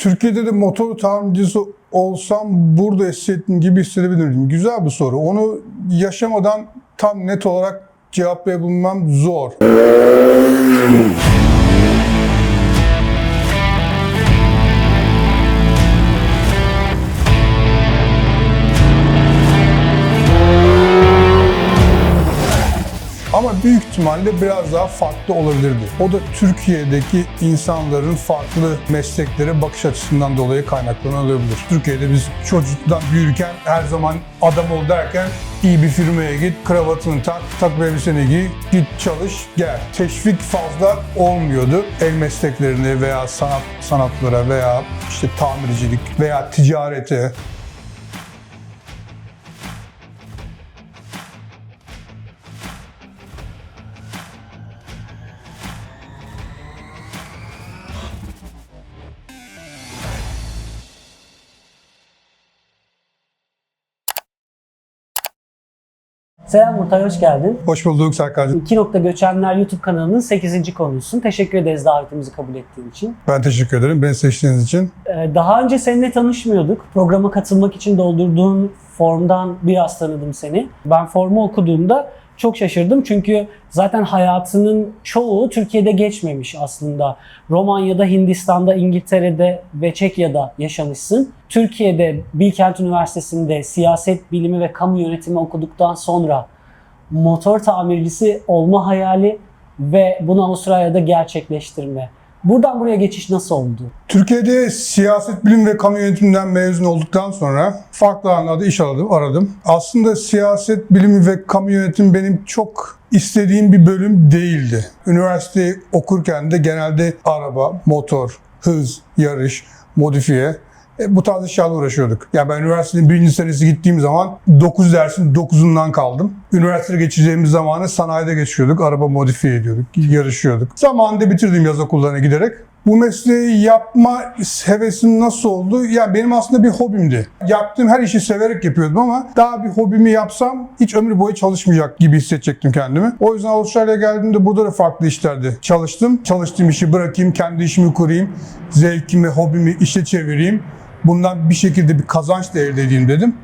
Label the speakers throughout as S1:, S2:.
S1: Türkiye'de de motor tamircisi olsam burada hissettiğim gibi hissedebilir miyim? Güzel bir soru. Onu yaşamadan tam net olarak cevaplayabilmem zor. Büyük ihtimalle biraz daha farklı olabilirdi. O da Türkiye'deki insanların farklı mesleklere bakış açısından dolayı kaynaklanabilir. Türkiye'de biz çocuktan büyürken her zaman adam ol derken iyi bir firmaya git, kravatını tak, tak elbiseni giy, git çalış, gel. Teşvik fazla olmuyordu. El mesleklerine veya sanat sanatlara veya işte tamircilik veya ticarete
S2: Selam Murtay, hoş geldin.
S1: Hoş bulduk Serkan'cığım.
S2: İki Nokta Göçenler YouTube kanalının 8. konusun. Teşekkür ederiz davetimizi kabul ettiğin için.
S1: Ben teşekkür ederim beni seçtiğiniz için.
S2: Ee, Daha önce seninle tanışmıyorduk. Programa katılmak için doldurduğun formdan biraz tanıdım seni. Ben formu okuduğumda çok şaşırdım çünkü zaten hayatının çoğu Türkiye'de geçmemiş aslında. Romanya'da, Hindistan'da, İngiltere'de ve Çekya'da yaşamışsın. Türkiye'de Bilkent Üniversitesi'nde siyaset bilimi ve kamu yönetimi okuduktan sonra motor tamircisi olma hayali ve bunu Avustralya'da gerçekleştirme. Buradan buraya geçiş nasıl oldu?
S1: Türkiye'de siyaset bilim ve kamu yönetiminden mezun olduktan sonra farklı alanlarda iş aradım. aradım. Aslında siyaset bilimi ve kamu yönetimi benim çok istediğim bir bölüm değildi. Üniversiteyi okurken de genelde araba, motor, hız, yarış, modifiye e, bu tarz işlerle uğraşıyorduk. Yani ben üniversitenin birinci senesi gittiğim zaman 9 dersin 9'undan kaldım. Üniversiteye geçeceğimiz zamanı sanayide geçiyorduk. Araba modifiye ediyorduk, yarışıyorduk. Zamanında bitirdim yaz okullarına giderek. Bu mesleği yapma hevesim nasıl oldu? Ya benim aslında bir hobimdi. Yaptığım her işi severek yapıyordum ama daha bir hobimi yapsam hiç ömür boyu çalışmayacak gibi hissedecektim kendimi. O yüzden Avustralya'ya geldiğimde burada da farklı işlerde çalıştım. Çalıştığım işi bırakayım, kendi işimi kurayım, zevkimi, hobimi işe çevireyim. Bundan bir şekilde bir kazanç da elde edeyim dedim.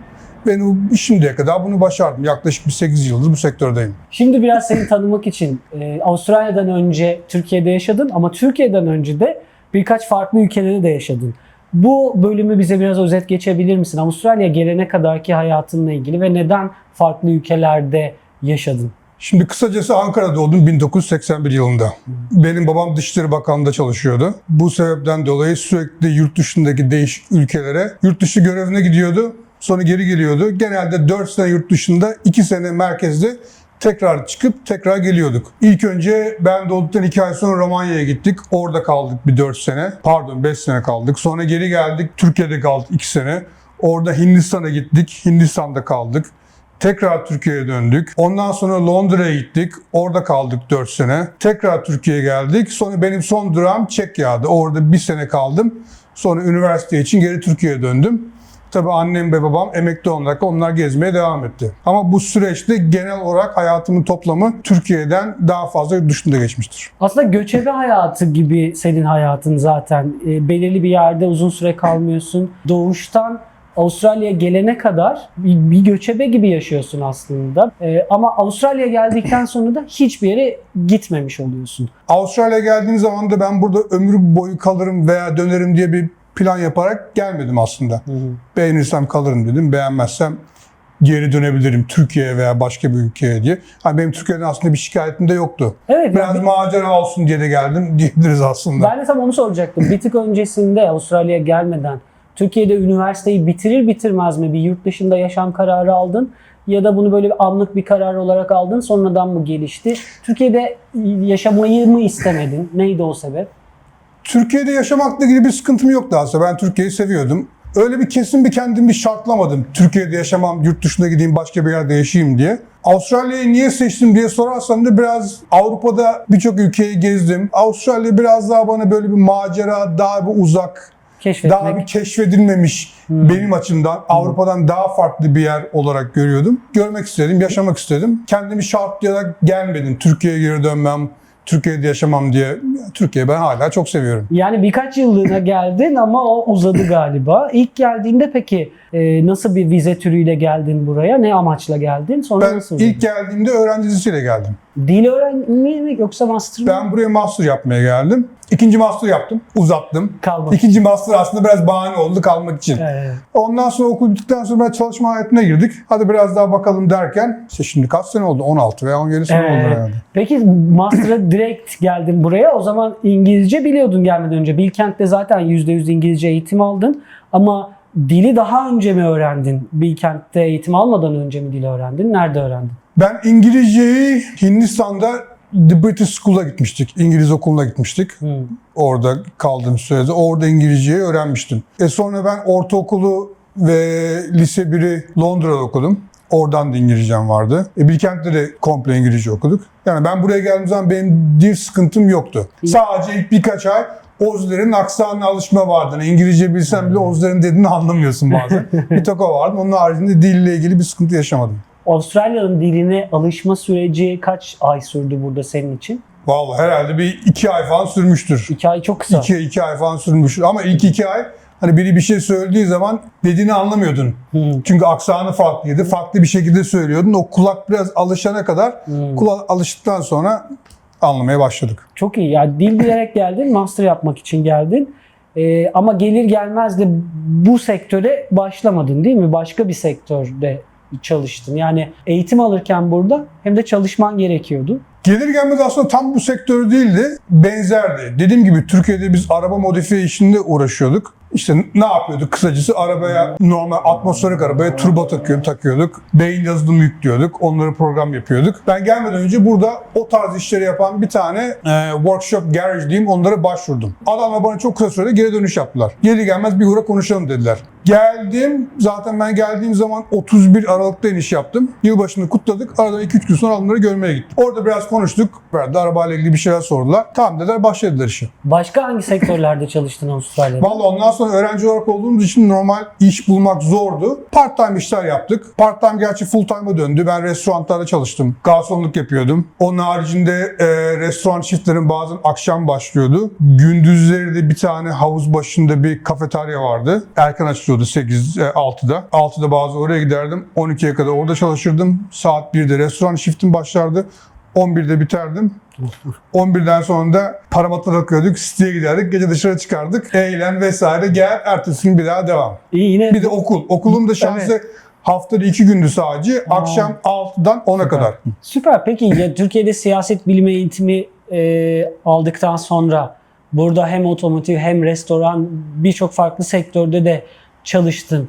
S1: Ben şimdiye kadar bunu başardım. Yaklaşık bir 8 yıldır bu sektördeyim.
S2: Şimdi biraz seni tanımak için e, Avustralya'dan önce Türkiye'de yaşadın ama Türkiye'den önce de birkaç farklı ülkede de yaşadın. Bu bölümü bize biraz özet geçebilir misin? Avustralya gelene kadarki hayatınla ilgili ve neden farklı ülkelerde yaşadın?
S1: Şimdi kısacası Ankara'da doğdum 1981 yılında. Benim babam Dışişleri Bakanlığı'nda çalışıyordu. Bu sebepten dolayı sürekli yurt dışındaki değişik ülkelere yurt dışı görevine gidiyordu. Sonra geri geliyordu. Genelde 4 sene yurt dışında, 2 sene merkezde tekrar çıkıp tekrar geliyorduk. İlk önce ben doğduktan 2 ay sonra Romanya'ya gittik. Orada kaldık bir 4 sene. Pardon 5 sene kaldık. Sonra geri geldik. Türkiye'de kaldık 2 sene. Orada Hindistan'a gittik. Hindistan'da kaldık. Tekrar Türkiye'ye döndük. Ondan sonra Londra'ya gittik. Orada kaldık 4 sene. Tekrar Türkiye'ye geldik. Sonra benim son durağım Çekya'da. Orada bir sene kaldım. Sonra üniversite için geri Türkiye'ye döndüm. Tabii annem ve babam emekli olarak onlar gezmeye devam etti. Ama bu süreçte genel olarak hayatımın toplamı Türkiye'den daha fazla yurt dışında geçmiştir.
S2: Aslında göçebe hayatı gibi senin hayatın zaten. E, belirli bir yerde uzun süre kalmıyorsun. Doğuştan Avustralya'ya gelene kadar bir, bir göçebe gibi yaşıyorsun aslında. E, ama Avustralya'ya geldikten sonra da hiçbir yere gitmemiş oluyorsun.
S1: Avustralya'ya geldiğim zaman da ben burada ömür boyu kalırım veya dönerim diye bir plan yaparak gelmedim aslında. Beğenirsem kalırım dedim, beğenmezsem geri dönebilirim Türkiye'ye veya başka bir ülkeye diye. Hani benim Türkiye'den aslında bir şikayetim de yoktu.
S2: Evet.
S1: Biraz
S2: yani-
S1: macera olsun diye de geldim diyebiliriz aslında.
S2: Ben de tam onu soracaktım. Bir tık öncesinde Avustralya'ya gelmeden Türkiye'de üniversiteyi bitirir bitirmez mi bir yurt dışında yaşam kararı aldın? Ya da bunu böyle anlık bir karar olarak aldın sonradan mı gelişti? Türkiye'de yaşamayı mı istemedin? Neydi o sebep?
S1: Türkiye'de yaşamakla ilgili bir sıkıntım yoktu aslında. Ben Türkiye'yi seviyordum. Öyle bir kesin bir kendimi bir şartlamadım. Türkiye'de yaşamam, yurt dışına gideyim, başka bir yerde yaşayayım diye. Avustralya'yı niye seçtim diye sorarsan da biraz Avrupa'da birçok ülkeyi gezdim. Avustralya biraz daha bana böyle bir macera, daha bir uzak,
S2: Keşfetmek.
S1: daha bir keşfedilmemiş benim açımdan Avrupa'dan daha farklı bir yer olarak görüyordum. Görmek istedim, yaşamak istedim. Kendimi şartlayarak gelmedim. Türkiye'ye geri dönmem, Türkiye'de yaşamam diye. Türkiye ben hala çok seviyorum.
S2: Yani birkaç yıllığına geldin ama o uzadı galiba. İlk geldiğinde peki e, nasıl bir vize türüyle geldin buraya? Ne amaçla geldin? Sonra
S1: Ben
S2: nasıl?
S1: ilk geldiğimde öğrenci vizesiyle geldim.
S2: Dil öğrenmeye mi yoksa master mı?
S1: Ben buraya master yapmaya geldim. İkinci master yaptım. Uzattım.
S2: Kalmak.
S1: İkinci master aslında biraz bahane oldu kalmak için.
S2: Evet.
S1: Ondan sonra okul bittikten sonra ben çalışma hayatına girdik. Hadi biraz daha bakalım derken işte şimdi kaç sene oldu? 16 veya 17 sene oldu
S2: Evet.
S1: herhalde.
S2: Peki master'a direkt geldin buraya. O zaman İngilizce biliyordun gelmeden önce. Bilkent'te zaten %100 İngilizce eğitim aldın. Ama dili daha önce mi öğrendin? Bilkent'te eğitim almadan önce mi dili öğrendin? Nerede öğrendin?
S1: Ben İngilizceyi Hindistan'da The British School'a gitmiştik. İngiliz okuluna gitmiştik.
S2: Hmm.
S1: Orada kaldığım sürede. Orada İngilizceyi öğrenmiştim. E sonra ben ortaokulu ve lise 1'i Londra'da okudum. Oradan da İngilizcem vardı. E Bilkent'te de komple İngilizce okuduk. Yani ben buraya geldiğim zaman benim dil sıkıntım yoktu. Sadece ilk birkaç ay Ozlerin aksanına alışma vardı. Yani İngilizce bilsem bile Ozlerin dediğini anlamıyorsun bazen. bir tek o vardı. Onun haricinde dille ilgili bir sıkıntı yaşamadım.
S2: Avustralya'nın diline alışma süreci kaç ay sürdü burada senin için?
S1: Vallahi herhalde bir iki ay falan sürmüştür.
S2: İki ay çok kısa.
S1: İki, iki ay falan sürmüştür. Ama ilk iki ay hani biri bir şey söylediği zaman dediğini anlamıyordun.
S2: Hmm.
S1: Çünkü aksanı farklıydı. Farklı bir şekilde söylüyordun. O kulak biraz alışana kadar
S2: Hmm.
S1: kulak alıştıktan sonra anlamaya başladık.
S2: Çok iyi. Yani dil bilerek geldin, master yapmak için geldin. Ee, ama gelir gelmez de bu sektöre başlamadın değil mi? Başka bir sektörde çalıştın. Yani eğitim alırken burada hem de çalışman gerekiyordu.
S1: Gelir gelmez aslında tam bu sektör değildi. Benzerdi. Dediğim gibi Türkiye'de biz araba modifiye işinde uğraşıyorduk. İşte ne yapıyorduk kısacası arabaya normal atmosferik arabaya turbo takıyor, takıyorduk. Beyin yazılımı yüklüyorduk. Onları program yapıyorduk. Ben gelmeden önce burada o tarz işleri yapan bir tane e, workshop garage diyeyim onlara başvurdum. Adamlar bana çok kısa sürede geri dönüş yaptılar. Gelir gelmez bir uğra konuşalım dediler. Geldim. Zaten ben geldiğim zaman 31 Aralık'ta iniş yaptım. Yılbaşını kutladık. Aradan 2-3 gün sonra onları görmeye gittim. Orada biraz konuştuk. Biraz arabayla ilgili bir şeyler sordular. Tamam dediler başladılar işi.
S2: Başka hangi sektörlerde çalıştın Avustralya'da?
S1: Vallahi ondan sonra öğrenci olarak olduğumuz için normal iş bulmak zordu. Part time işler yaptık. Part time gerçi full time'a döndü. Ben restoranlarda çalıştım. Garsonluk yapıyordum. Onun haricinde e, restoran shiftlerin bazen akşam başlıyordu. Gündüzleri de bir tane havuz başında bir kafeterya vardı. Erken açılıyordu 8 e, 6'da. 6'da bazı oraya giderdim. 12'ye kadar orada çalışırdım. Saat 1'de restoran shiftim başlardı. 11'de biterdim. 11'den sonra da paramatla takıyorduk, siteye giderdik, gece dışarı çıkardık, eğlen vesaire, gel, ertesi gün bir daha devam.
S2: İyi yine
S1: Bir de okul. Okulun da şansı haftada iki gündü sadece, akşam 6'dan 10'a kadar.
S2: Süper. Peki ya Türkiye'de siyaset bilimi eğitimi e, aldıktan sonra burada hem otomotiv hem restoran birçok farklı sektörde de çalıştın.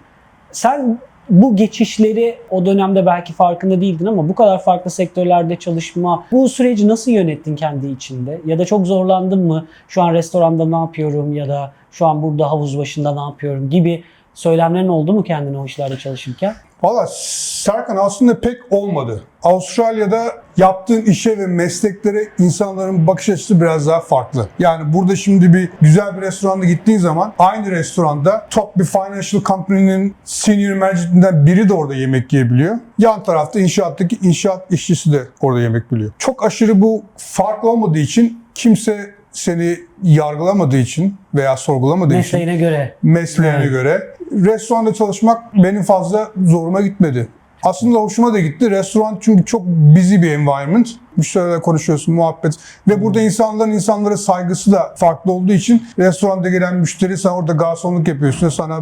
S2: Sen bu geçişleri o dönemde belki farkında değildin ama bu kadar farklı sektörlerde çalışma, bu süreci nasıl yönettin kendi içinde? Ya da çok zorlandın mı? Şu an restoranda ne yapıyorum ya da şu an burada havuz başında ne yapıyorum gibi söylemlerin oldu mu kendine o işlerde çalışırken?
S1: Valla Serkan aslında pek olmadı. Avustralya'da yaptığın işe ve mesleklere insanların bakış açısı biraz daha farklı. Yani burada şimdi bir güzel bir restoranda gittiğin zaman aynı restoranda top bir financial company'nin senior manager'ından biri de orada yemek yiyebiliyor. Yan tarafta inşaattaki inşaat işçisi de orada yemek biliyor. Çok aşırı bu fark olmadığı için kimse seni yargılamadığı için veya sorgulamadığı için
S2: Mesleğine göre.
S1: mesleğine
S2: Evet.
S1: göre. Restoranda çalışmak benim fazla zoruma gitmedi. Aslında hoşuma da gitti. Restoran çünkü çok busy bir environment. Müşterilerle konuşuyorsun, muhabbet. Ve burada insanların insanlara saygısı da farklı olduğu için restoranda gelen müşteri sen orada garsonluk yapıyorsun. Sana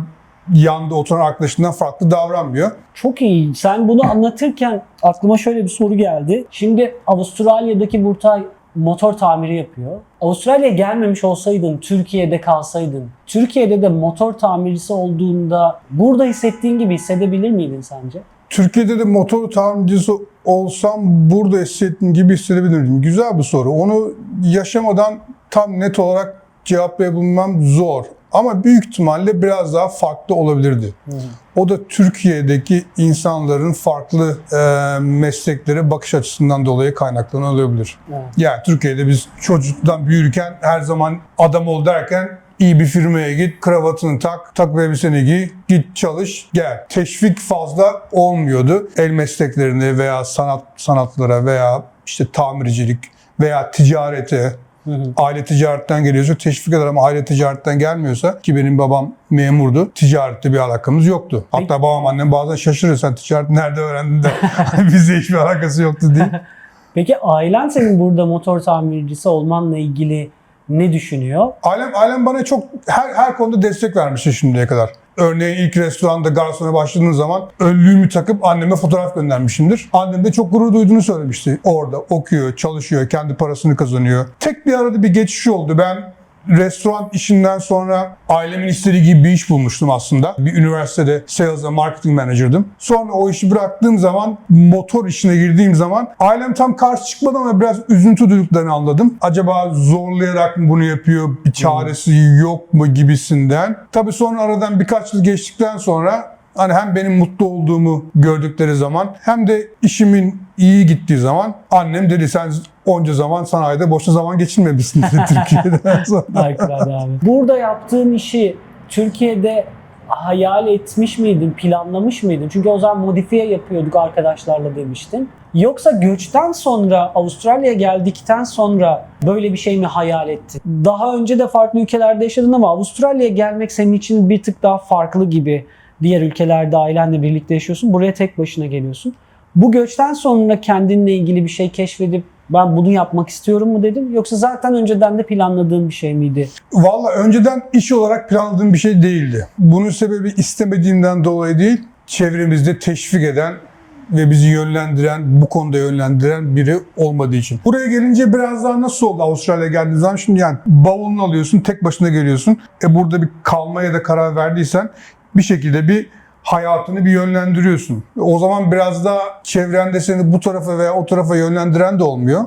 S1: yanda oturan arkadaşından farklı davranmıyor.
S2: Çok iyi. Sen bunu anlatırken aklıma şöyle bir soru geldi. Şimdi Avustralya'daki Burtay motor tamiri yapıyor. Avustralya'ya gelmemiş olsaydın, Türkiye'de kalsaydın, Türkiye'de de motor tamircisi olduğunda burada hissettiğin gibi hissedebilir miydin sence?
S1: Türkiye'de de motor tamircisi olsam burada hissettiğim gibi hissedebilir miyim? Güzel bir soru. Onu yaşamadan tam net olarak cevaplayabilmem zor. Ama büyük ihtimalle biraz daha farklı olabilirdi. O da Türkiye'deki insanların farklı e, mesleklere bakış açısından dolayı kaynaklanıyor olabilir. Yani Türkiye'de biz çocuktan büyürken her zaman adam ol derken iyi bir firmaya git, kravatını tak, tak elbiseni giy, git çalış, gel. Teşvik fazla olmuyordu. El mesleklerine veya sanat sanatlara veya işte tamircilik veya ticarete,
S2: Hı hı.
S1: aile ticaretten geliyorsa teşvik eder ama aile ticaretten gelmiyorsa ki benim babam memurdu. Ticarette bir alakamız yoktu. Hatta babam annem bazen şaşırıyor sen ticaret nerede öğrendin de bizde hiçbir alakası yoktu diye.
S2: Peki ailen senin burada motor tamircisi olmanla ilgili ne düşünüyor?
S1: Ailem, ailem bana çok her her konuda destek vermişti şimdiye kadar. Örneğin ilk restoranda garsona başladığım zaman önlüğümü takıp anneme fotoğraf göndermişimdir. Annem de çok gurur duyduğunu söylemişti. Orada okuyor, çalışıyor, kendi parasını kazanıyor. Tek bir arada bir geçiş oldu. Ben restoran işinden sonra ailemin istediği gibi bir iş bulmuştum aslında. Bir üniversitede sales ve marketing manager'dım. Sonra o işi bıraktığım zaman motor işine girdiğim zaman ailem tam karşı çıkmadı ama biraz üzüntü duyduklarını anladım. Acaba zorlayarak mı bunu yapıyor, bir çaresi yok mu gibisinden. Tabii sonra aradan birkaç yıl geçtikten sonra Hani hem benim mutlu olduğumu gördükleri zaman hem de işimin iyi gittiği zaman annem dedi sen onca zaman sanayide boşuna zaman geçirmemişsin Türkiye'den sonra.
S2: Harikulade abi. Burada yaptığın işi Türkiye'de hayal etmiş miydin, planlamış mıydın? Çünkü o zaman modifiye yapıyorduk arkadaşlarla demiştin. Yoksa göçten sonra, Avustralya'ya geldikten sonra böyle bir şey mi hayal ettin? Daha önce de farklı ülkelerde yaşadın ama Avustralya'ya gelmek senin için bir tık daha farklı gibi. Diğer ülkelerde ailenle birlikte yaşıyorsun. Buraya tek başına geliyorsun. Bu göçten sonra kendinle ilgili bir şey keşfedip ben bunu yapmak istiyorum mu dedin? Yoksa zaten önceden de planladığın bir şey miydi?
S1: Valla önceden iş olarak planladığım bir şey değildi. Bunun sebebi istemediğimden dolayı değil, çevremizde teşvik eden ve bizi yönlendiren, bu konuda yönlendiren biri olmadığı için. Buraya gelince biraz daha nasıl oldu Avustralya'ya geldiğin zaman? Şimdi yani bavulunu alıyorsun, tek başına geliyorsun. E burada bir kalmaya da karar verdiysen bir şekilde bir hayatını bir yönlendiriyorsun. O zaman biraz daha çevrende seni bu tarafa veya o tarafa yönlendiren de olmuyor.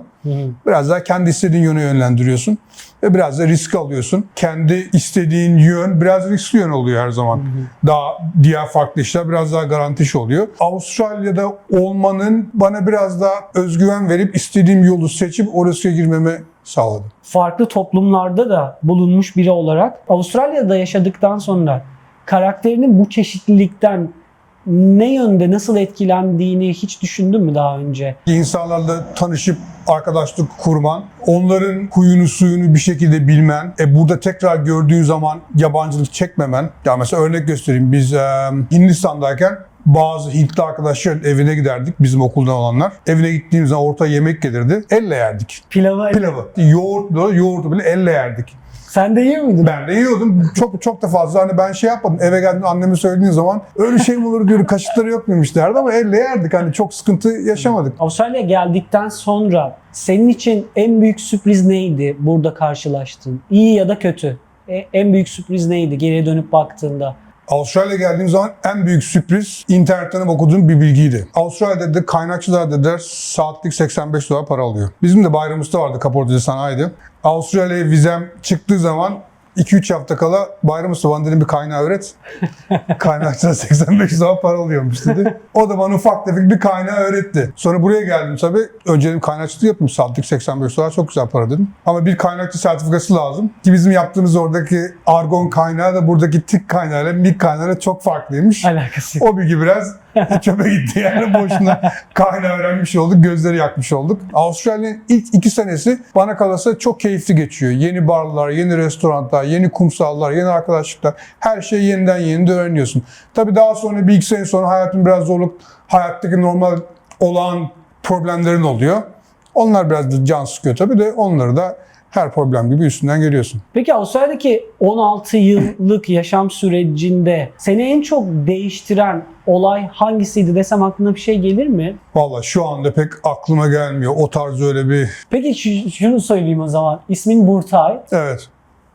S1: Biraz daha kendi istediğin yöne yönlendiriyorsun. Ve biraz da risk alıyorsun. Kendi istediğin yön biraz riskli yön oluyor her zaman. Daha diğer farklı işler biraz daha garanti iş oluyor. Avustralya'da olmanın bana biraz daha özgüven verip istediğim yolu seçip oraya girmeme sağladı.
S2: farklı toplumlarda da bulunmuş biri olarak Avustralya'da yaşadıktan sonra karakterinin bu çeşitlilikten ne yönde nasıl etkilendiğini hiç düşündün mü daha önce?
S1: İnsanlarla tanışıp arkadaşlık kurman, onların huyunu suyunu bir şekilde bilmen, e burada tekrar gördüğün zaman yabancılık çekmemen. Ya mesela örnek göstereyim. Biz e, Hindistan'dayken bazı Hintli arkadaşların evine giderdik bizim okuldan olanlar. Evine gittiğimiz zaman orta yemek gelirdi. Elle yerdik.
S2: Pilavı
S1: Pilavı. Yoğurtlu, yoğurdu bile elle yerdik.
S2: Sen de yiyor muydun?
S1: Ben de yiyordum. Çok çok da fazla. Hani ben şey yapmadım. Eve geldim anneme söylediğim zaman öyle şey mi olur diyor. Kaşıkları yok muymuş derdi ama elle yerdik. Hani çok sıkıntı yaşamadık.
S2: Avustralya'ya geldikten sonra senin için en büyük sürpriz neydi burada karşılaştığın? İyi ya da kötü. E, en büyük sürpriz neydi geriye dönüp baktığında?
S1: Avustralya'ya geldiğim zaman en büyük sürpriz internetten okuduğum bir bilgiydi. Avustralya'da da kaynakçılar dediler saatlik 85 dolar para alıyor. Bizim de bayramımızda vardı kaportacı sanayide. Avustralya'ya vizem çıktığı zaman 2-3 hafta kala bayram usta bana dedim bir kaynağı öğret. Kaynakçıda 85 dolar para alıyormuş dedi. O da bana ufak tefek bir kaynağı öğretti. Sonra buraya geldim tabii. Önce dedim kaynakçılık yapayım. Saatlik 85 dolar çok güzel para dedim. Ama bir kaynakçı sertifikası lazım. Ki bizim yaptığımız oradaki argon kaynağı da buradaki tik kaynağıyla mik kaynağıyla çok farklıymış.
S2: Alakası.
S1: O bilgi biraz çöpe gitti yani boşuna kaynağı öğrenmiş olduk, gözleri yakmış olduk. Avustralya'nın ilk iki senesi bana kalırsa çok keyifli geçiyor. Yeni barlar, yeni restoranlar, yeni kumsallar, yeni arkadaşlıklar. Her şeyi yeniden yeniden öğreniyorsun. Tabii daha sonra bir iki sene sonra hayatın biraz zorluk, hayattaki normal olan problemlerin oluyor. Onlar biraz can sıkıyor tabii de onları da her problem gibi üstünden geliyorsun.
S2: Peki Avustralya'daki 16 yıllık yaşam sürecinde seni en çok değiştiren olay hangisiydi desem aklına bir şey gelir mi?
S1: Valla şu anda pek aklıma gelmiyor. O tarz öyle bir...
S2: Peki şu- şunu söyleyeyim o zaman. İsmin Burtay
S1: Evet.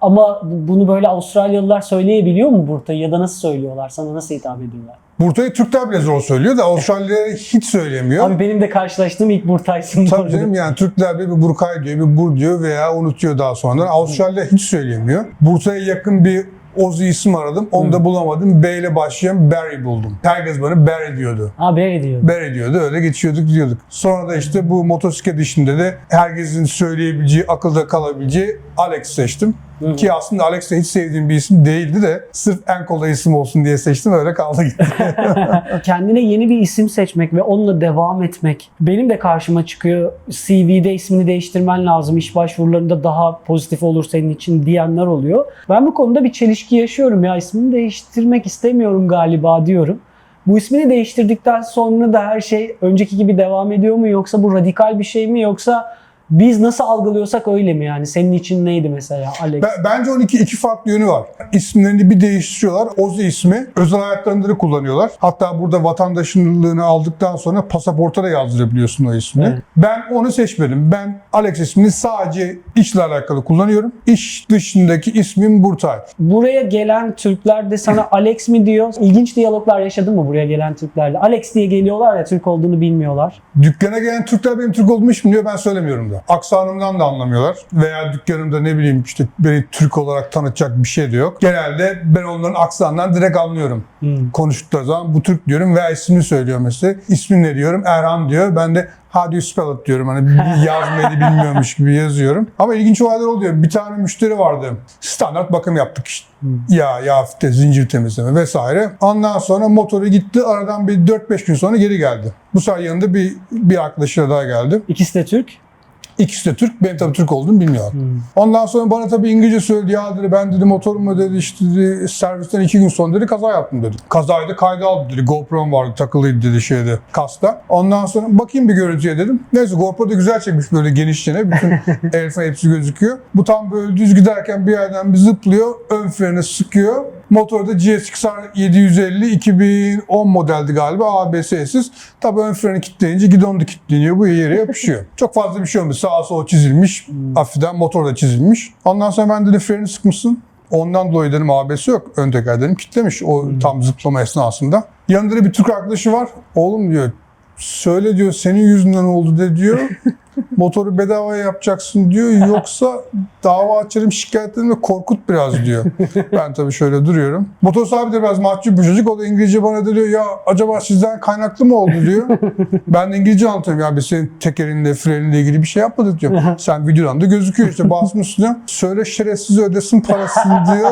S2: Ama bunu böyle Avustralyalılar söyleyebiliyor mu Burtay'ı ya da nasıl söylüyorlar? Sana nasıl hitap ediyorlar?
S1: Burtayı Türkler bile zor söylüyor da Avustralya hiç söylemiyor.
S2: Abi benim de karşılaştığım ilk Burtay'sın. bu
S1: Tabii canım yani Türkler bir Burkay diyor, bir Bur diyor veya unutuyor daha sonra. Avustralya hiç söyleyemiyor. Bursa'ya yakın bir Ozi isim aradım. Onu da bulamadım. B ile başlayan Barry buldum. Herkes bana Barry diyordu.
S2: Ha böyle diyor.
S1: Barry diyordu. Öyle geçiyorduk gidiyorduk. Sonra da işte bu motosiklet işinde de herkesin söyleyebileceği, akılda kalabileceği Alex seçtim.
S2: Hı.
S1: Ki aslında Alex de hiç sevdiğim bir isim değildi de sırf en kolay isim olsun diye seçtim öyle kaldı gitti.
S2: Kendine yeni bir isim seçmek ve onunla devam etmek benim de karşıma çıkıyor. CV'de ismini değiştirmen lazım. İş başvurularında daha pozitif olur senin için diyenler oluyor. Ben bu konuda bir çelişki yaşıyorum ya. ismini değiştirmek istemiyorum galiba diyorum. Bu ismini değiştirdikten sonra da her şey önceki gibi devam ediyor mu yoksa bu radikal bir şey mi yoksa biz nasıl algılıyorsak öyle mi yani? Senin için neydi mesela Alex?
S1: Ben- Bence onun iki, iki farklı yönü var. İsimlerini bir değiştiriyorlar. Ozi ismi özel hayatlarında da kullanıyorlar. Hatta burada vatandaşlığını aldıktan sonra pasaporta da yazdırabiliyorsun o ismini.
S2: Evet.
S1: Ben onu seçmedim. Ben Alex ismini sadece işle alakalı kullanıyorum. İş dışındaki ismim Burtay.
S2: Buraya gelen Türkler de sana Alex mi diyor? İlginç diyaloglar yaşadın mı buraya gelen Türklerle? Alex diye geliyorlar ya Türk olduğunu bilmiyorlar.
S1: Dükkana gelen Türkler benim Türk olduğumu hiç bilmiyor. Ben söylemiyorum da. Aksanımdan da anlamıyorlar. Veya dükkanımda ne bileyim işte beni Türk olarak tanıtacak bir şey de yok. Genelde ben onların aksanından direkt anlıyorum.
S2: Hmm.
S1: konuştukları zaman bu Türk diyorum veya ismini söylüyor mesela. İsmin ne diyorum? Erhan diyor. Ben de how do you spell it diyorum. Hani yazmayı bilmiyormuş gibi yazıyorum. Ama ilginç olaylar oluyor. Bir tane müşteri vardı. Standart bakım yaptık işte. Ya, yağ fite, zincir temizleme vesaire. Ondan sonra motoru gitti. Aradan bir 4-5 gün sonra geri geldi. Bu sefer yanında bir, bir arkadaşıyla daha geldi.
S2: İkisi de Türk.
S1: İkisi de Türk. Benim tabii Türk olduğumu bilmiyor. Ondan sonra bana tabii İngilizce söyledi. Ya dedi ben dedi motorumu dedi işte dedi, servisten iki gün sonra dedi kaza yaptım dedi. Kazayı da kayda aldı dedi. GoPro'm vardı takılıydı dedi şeyde kasta. Ondan sonra bakayım bir görüntüye dedim. Neyse GoPro da güzel çekmiş böyle genişçene. Bütün el falan hepsi gözüküyor. Bu tam böyle düz giderken bir yerden bir zıplıyor. Ön freni sıkıyor. Motorda GSX-R 750 2010 modeldi galiba ABS'siz. Tabii ön freni kilitleyince gidon da kilitleniyor. Bu yere yapışıyor. Çok fazla bir şey olmuyor. Sağa sola çizilmiş. Hafiften motor da çizilmiş. Ondan sonra ben dedim freni sıkmışsın. Ondan dolayı dedim ABS yok. Ön teker dedim kilitlemiş o tam zıplama esnasında. Yanında da bir Türk arkadaşı var. Oğlum diyor söyle diyor senin yüzünden oldu de diyor. Motoru bedavaya yapacaksın diyor. Yoksa dava açarım şikayet ederim ve korkut biraz diyor. Ben tabii şöyle duruyorum. Motor sahibi de biraz mahcup bir çocuk. O da İngilizce bana diyor ya acaba sizden kaynaklı mı oldu diyor. Ben de İngilizce anlatıyorum. Ya biz senin tekerinle freninle ilgili bir şey yapmadık diyor. Sen videodan da gözüküyor işte basmışsın diyor. Söyle şerefsiz ödesin parasını diyor.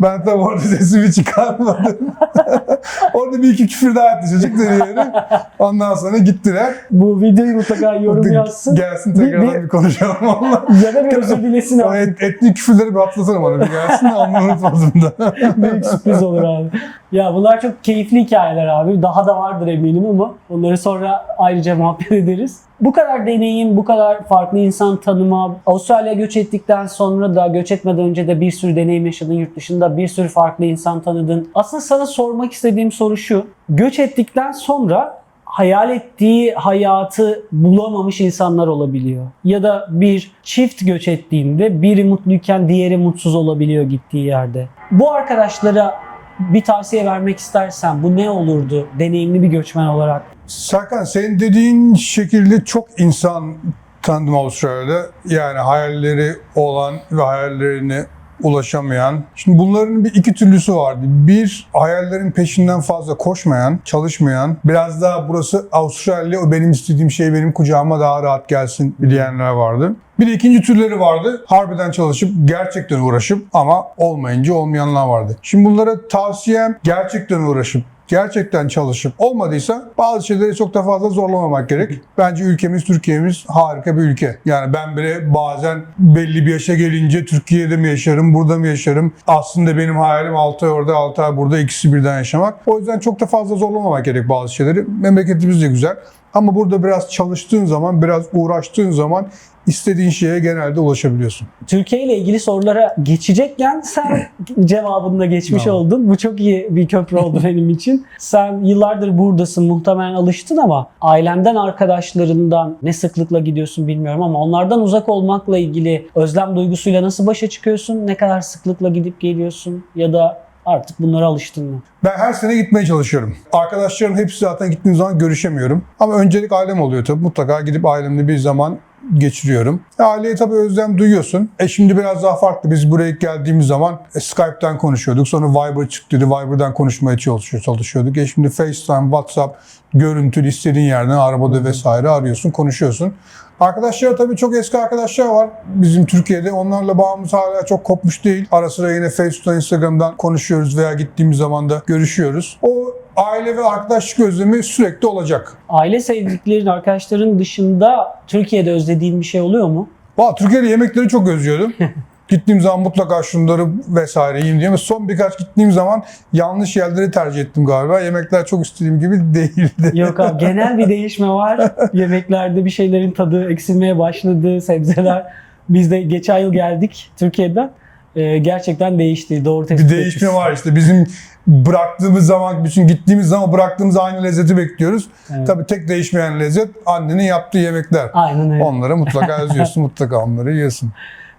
S1: Ben tabii orada sesimi çıkarmadım. orada bir iki küfür daha etti çocuk yani. Ondan sonra gittiler.
S2: Bu videoyu mutlaka yorum yazsın.
S1: Gelsin tekrardan
S2: Bir-
S1: bir, konuşalım valla.
S2: ya da bir özür dilesin abi.
S1: et, etli küfürleri bir atlasana bana bir gelsin de onu unutmadım da.
S2: Büyük sürpriz olur abi. Ya bunlar çok keyifli hikayeler abi. Daha da vardır eminim ama onları sonra ayrıca muhabbet ederiz. Bu kadar deneyim, bu kadar farklı insan tanıma, Avustralya'ya göç ettikten sonra da göç etmeden önce de bir sürü deneyim yaşadın yurt dışında, bir sürü farklı insan tanıdın. Aslında sana sormak istediğim soru şu. Göç ettikten sonra hayal ettiği hayatı bulamamış insanlar olabiliyor. Ya da bir çift göç ettiğinde biri mutluyken diğeri mutsuz olabiliyor gittiği yerde. Bu arkadaşlara bir tavsiye vermek istersen bu ne olurdu deneyimli bir göçmen olarak?
S1: Serkan senin dediğin şekilde çok insan tanıdım Avustralya'da. Yani hayalleri olan ve hayallerini ulaşamayan. Şimdi bunların bir iki türlüsü vardı. Bir, hayallerin peşinden fazla koşmayan, çalışmayan. Biraz daha burası Avustralya, o benim istediğim şey benim kucağıma daha rahat gelsin diyenler vardı. Bir de ikinci türleri vardı. Harbiden çalışıp gerçekten uğraşıp ama olmayınca olmayanlar vardı. Şimdi bunlara tavsiyem gerçekten uğraşıp gerçekten çalışıp olmadıysa bazı şeyleri çok da fazla zorlamamak gerek. Bence ülkemiz Türkiye'miz harika bir ülke. Yani ben bile bazen belli bir yaşa gelince Türkiye'de mi yaşarım, burada mı yaşarım? Aslında benim hayalim 6 ay orada, 6 ay burada ikisi birden yaşamak. O yüzden çok da fazla zorlamamak gerek bazı şeyleri. Memleketimiz de güzel. Ama burada biraz çalıştığın zaman, biraz uğraştığın zaman istediğin şeye genelde ulaşabiliyorsun.
S2: Türkiye ile ilgili sorulara geçecekken sen cevabında geçmiş
S1: Tamam.
S2: oldun. Bu çok iyi bir köprü oldu benim için. Sen yıllardır buradasın, muhtemelen alıştın ama ailenden, arkadaşlarından ne sıklıkla gidiyorsun bilmiyorum ama onlardan uzak olmakla ilgili özlem duygusuyla nasıl başa çıkıyorsun? Ne kadar sıklıkla gidip geliyorsun? Ya da artık bunlara alıştın mı?
S1: Ben her sene gitmeye çalışıyorum. Arkadaşlarım hepsi zaten gittiğim zaman görüşemiyorum. Ama öncelik ailem oluyor tabii. Mutlaka gidip ailemle bir zaman geçiriyorum. E, aileye tabii özlem duyuyorsun. E şimdi biraz daha farklı. Biz buraya geldiğimiz zaman e, Skype'ten konuşuyorduk. Sonra Viber çıktı. Viber'dan konuşmaya çalışıyor, çalışıyorduk. E şimdi FaceTime, WhatsApp, görüntülü istediğin yerden arabada vesaire arıyorsun, konuşuyorsun. Arkadaşlar tabii çok eski arkadaşlar var bizim Türkiye'de. Onlarla bağımız hala çok kopmuş değil. Ara sıra yine Facebook'tan, Instagram'dan konuşuyoruz veya gittiğimiz zaman da görüşüyoruz. O aile ve arkadaşlık özlemi sürekli olacak.
S2: Aile sevdiklerin, arkadaşların dışında Türkiye'de özlediğin bir şey oluyor mu?
S1: Valla Türkiye'de yemekleri çok özlüyordum. Gittiğim zaman mutlaka şunları vesaire yiyeyim diye. Ama son birkaç gittiğim zaman yanlış yerleri tercih ettim galiba. Yemekler çok istediğim gibi değildi.
S2: Yok abi genel bir değişme var. Yemeklerde bir şeylerin tadı eksilmeye başladı. Sebzeler. Biz de geçen yıl geldik Türkiye'den. Ee, gerçekten değişti. Doğru tespit
S1: bir değişme var işte. Bizim bıraktığımız zaman, bütün gittiğimiz zaman bıraktığımız aynı lezzeti bekliyoruz.
S2: Evet.
S1: Tabii tek değişmeyen lezzet annenin yaptığı yemekler.
S2: Aynen öyle.
S1: Onları mutlaka özlüyorsun, mutlaka onları yiyorsun.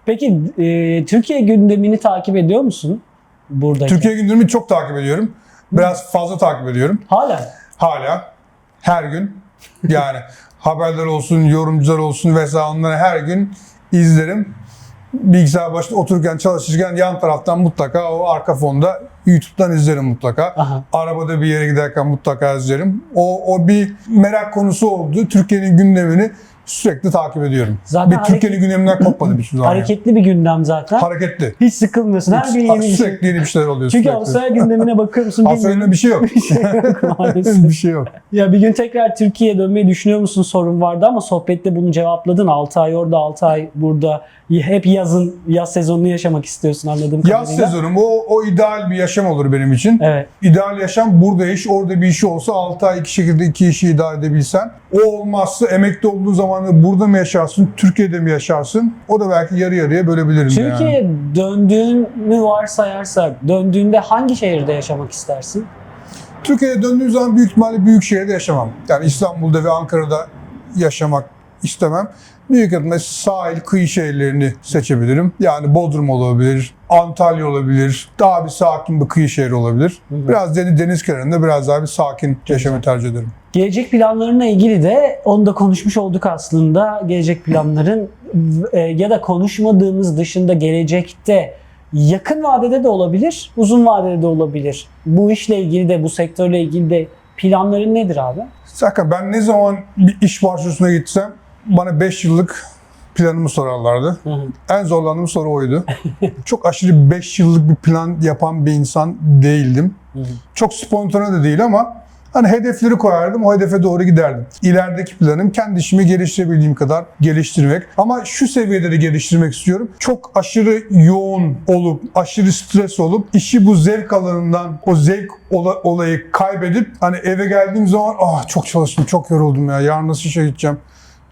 S2: Peki e, Türkiye gündemini takip ediyor musun? Burada.
S1: Türkiye gündemini çok takip ediyorum. Biraz fazla takip ediyorum.
S2: Hala.
S1: Hala her gün yani haberler olsun, yorumcular olsun vesaire onları her gün izlerim. Bilgisayar başında otururken çalışırken yan taraftan mutlaka o arka fonda YouTube'dan izlerim mutlaka.
S2: Aha.
S1: Arabada bir yere giderken mutlaka izlerim. O, o bir merak konusu oldu. Türkiye'nin gündemini sürekli takip ediyorum.
S2: Zaten
S1: bir Türkiye'nin gündeminden hiçbir zaman. yani.
S2: Hareketli bir gündem zaten.
S1: Hareketli.
S2: Hiç sıkılmıyorsun. Her gün yeni bir şey.
S1: sürekli yeni bir şeyler oluyor.
S2: Çünkü
S1: sürekli.
S2: Avustralya gündemine bakıyor musun
S1: Avustralya'da bir şey yok.
S2: Bir şey yok maalesef.
S1: bir şey yok.
S2: Ya bir gün tekrar Türkiye'ye dönmeyi düşünüyor musun sorun vardı ama sohbette bunu cevapladın. 6 ay orada 6 ay burada. Hep yazın, yaz sezonunu yaşamak istiyorsun anladığım
S1: Yaz
S2: kadarıyla.
S1: sezonum o, o ideal bir yaşam olur benim için.
S2: Evet.
S1: İdeal yaşam burada iş, orada bir iş olsa 6 ay iki şekilde iki işi idare edebilsen. O olmazsa emekli olduğu zaman burada mı yaşarsın, Türkiye'de mi yaşarsın? O da belki yarı yarıya bölebilirim yani.
S2: Türkiye'ye döndüğünü varsayarsak döndüğünde hangi şehirde yaşamak istersin?
S1: Türkiye'ye döndüğüm zaman büyük ihtimalle büyük şehirde yaşamam. Yani İstanbul'da ve Ankara'da yaşamak istemem. Büyük ihtimalle sahil, kıyı şehirlerini seçebilirim. Yani Bodrum olabilir, Antalya olabilir, daha bir sakin bir kıyı şehri olabilir.
S2: hı.
S1: Biraz deniz, deniz kenarında biraz daha bir sakin yaşamayı tercih ederim.
S2: Gelecek planlarına ilgili de onu da konuşmuş olduk aslında. Gelecek planların e, ya da konuşmadığımız dışında gelecekte yakın vadede de olabilir, uzun vadede de olabilir. Bu işle ilgili de, bu sektörle ilgili de planların nedir abi?
S1: Zaten ben ne zaman bir iş başvurusuna gitsem bana 5 yıllık planımı sorarlardı.
S2: Hı hı.
S1: En zorlandığım soru oydu. Çok aşırı 5 yıllık bir plan yapan bir insan değildim.
S2: Hı hı.
S1: Çok spontane de değil ama hani hedefleri koyardım, o hedefe doğru giderdim. İlerideki planım kendi işimi geliştirebildiğim kadar geliştirmek. Ama şu seviyede de geliştirmek istiyorum. Çok aşırı yoğun olup, aşırı stres olup, işi bu zevk alanından, o zevk ola- olayı kaybedip hani eve geldiğim zaman ah çok çalıştım, çok yoruldum ya, yarın nasıl işe gideceğim.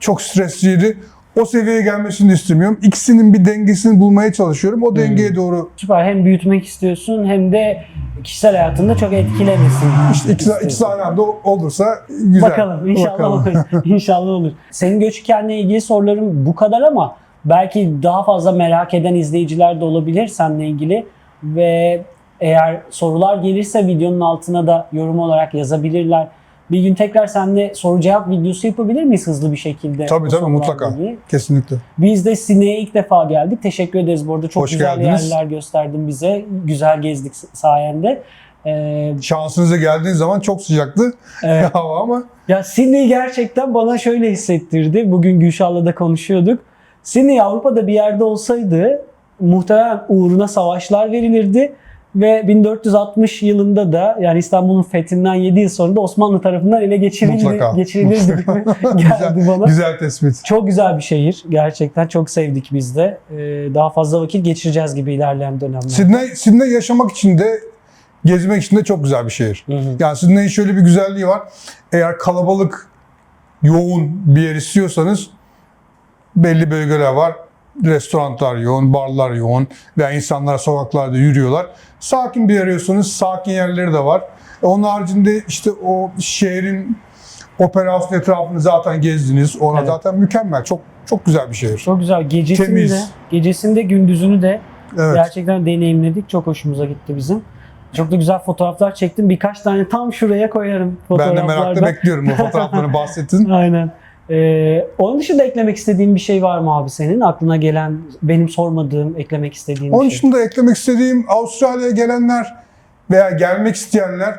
S1: Çok stresliydi. O seviyeye gelmesini istemiyorum. İkisinin bir dengesini bulmaya çalışıyorum. O dengeye doğru
S2: Süper. Hem büyütmek istiyorsun hem de kişisel hayatında çok etkilemesin.
S1: işte ikisi, ikisi aynı anda olursa güzel.
S2: Bakalım inşallah
S1: Bakalım.
S2: olur. İnşallah olur. Senin göç hikayenle ilgili sorularım bu kadar ama belki daha fazla merak eden izleyiciler de olabilir seninle ilgili ve eğer sorular gelirse videonun altına da yorum olarak yazabilirler. Bir gün tekrar seninle soru cevap videosu yapabilir miyiz hızlı bir şekilde?
S1: Tabii tabii mutlaka.
S2: ilgili?
S1: Kesinlikle.
S2: Biz de Sine'ye ilk defa geldik. Teşekkür ederiz bu arada. Çok
S1: Hoş
S2: güzel
S1: geldiniz.
S2: yerler gösterdin bize. Güzel gezdik sayende. Ee,
S1: Şansınıza geldiğiniz zaman çok sıcaktı
S2: evet.
S1: hava ama
S2: Ya Sydney gerçekten bana şöyle hissettirdi. Bugün Gülşah'la da konuşuyorduk. Sydney Avrupa'da bir yerde olsaydı muhtemelen uğruna savaşlar verilirdi. Ve 1460 yılında da yani İstanbul'un fethinden 7 yıl sonra da Osmanlı tarafından ele geçirildi,
S1: Mutlaka.
S2: geçirilirdi gibi geldi
S1: güzel,
S2: bana.
S1: güzel tespit.
S2: Çok güzel bir şehir. Gerçekten çok sevdik biz de. Ee, daha fazla vakit geçireceğiz gibi ilerleyen dönemlerde.
S1: Sydney, Sydney yaşamak için de gezmek için de çok güzel bir şehir.
S2: Hı hı.
S1: Yani Sydney'in şöyle bir güzelliği var. Eğer kalabalık, yoğun bir yer istiyorsanız belli bölgeler var. Restoranlar yoğun, barlar yoğun veya insanlar sokaklarda yürüyorlar. Sakin bir yer arıyorsanız sakin yerleri de var. Onun haricinde işte o şehrin opera house etrafını zaten gezdiniz. Orada
S2: Evet.
S1: zaten mükemmel. Çok çok güzel bir şehir.
S2: Çok güzel. Gecesini
S1: Temiz.
S2: de, gecesinde gündüzünü de
S1: Evet.
S2: Gerçekten deneyimledik. Çok hoşumuza gitti bizim. Çok da güzel fotoğraflar çektim. Birkaç tane tam şuraya koyarım
S1: Ben de merakla bekliyorum o fotoğraflarını bahsettin.
S2: Aynen. Ee, onun dışında eklemek istediğin bir şey var mı abi senin? Aklına gelen, benim sormadığım, eklemek istediğin
S1: Onun
S2: bir şey.
S1: dışında eklemek istediğim Avustralya'ya gelenler veya gelmek isteyenler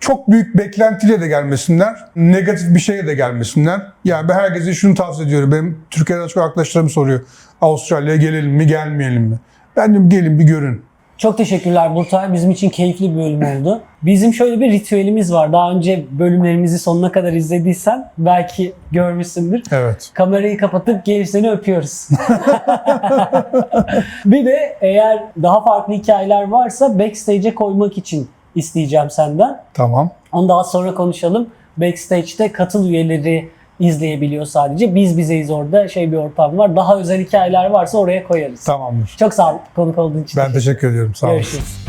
S1: çok büyük beklentiyle de gelmesinler. Negatif bir şeye de gelmesinler. Yani ben herkese şunu tavsiye ediyorum. Benim Türkiye'den çok arkadaşlarım soruyor. Avustralya'ya gelelim mi gelmeyelim mi? Ben diyorum gelin bir görün.
S2: Çok teşekkürler Burtay. Bizim için keyifli bir bölüm oldu. Bizim şöyle bir ritüelimiz var. Daha önce bölümlerimizi sonuna kadar izlediysen belki görmüşsündür.
S1: Evet.
S2: Kamerayı kapatıp gelip seni öpüyoruz. bir de eğer daha farklı hikayeler varsa backstage'e koymak için isteyeceğim senden.
S1: Tamam.
S2: Onu daha sonra konuşalım. Backstage'de katıl üyeleri izleyebiliyor sadece. Biz bizeyiz orada şey bir ortam var. Daha özel hikayeler varsa oraya koyarız.
S1: Tamamdır.
S2: Çok sağ ol konuk olduğun için.
S1: Ben teşekkür ediyorum. Sağ olun.
S2: Görüşürüz.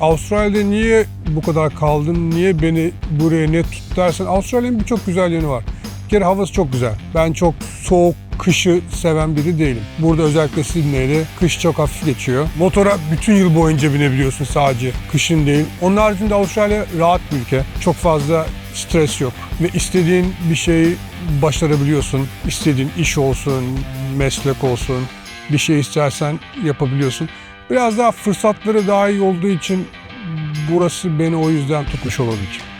S1: Avustralya'da niye bu kadar kaldın, niye beni buraya net tut dersen Avustralya'nın birçok güzel yanı var. Bir kere havası çok güzel. Ben çok soğuk, kışı seven biri değilim. Burada özellikle Sydney'de kış çok hafif geçiyor. Motora bütün yıl boyunca binebiliyorsun sadece. Kışın değil. Onun haricinde Avustralya rahat bir ülke. Çok fazla stres yok. Ve istediğin bir şeyi başarabiliyorsun. İstediğin iş olsun, meslek olsun. Bir şey istersen yapabiliyorsun. Biraz daha fırsatları daha iyi olduğu için burası beni o yüzden tutmuş olabilir.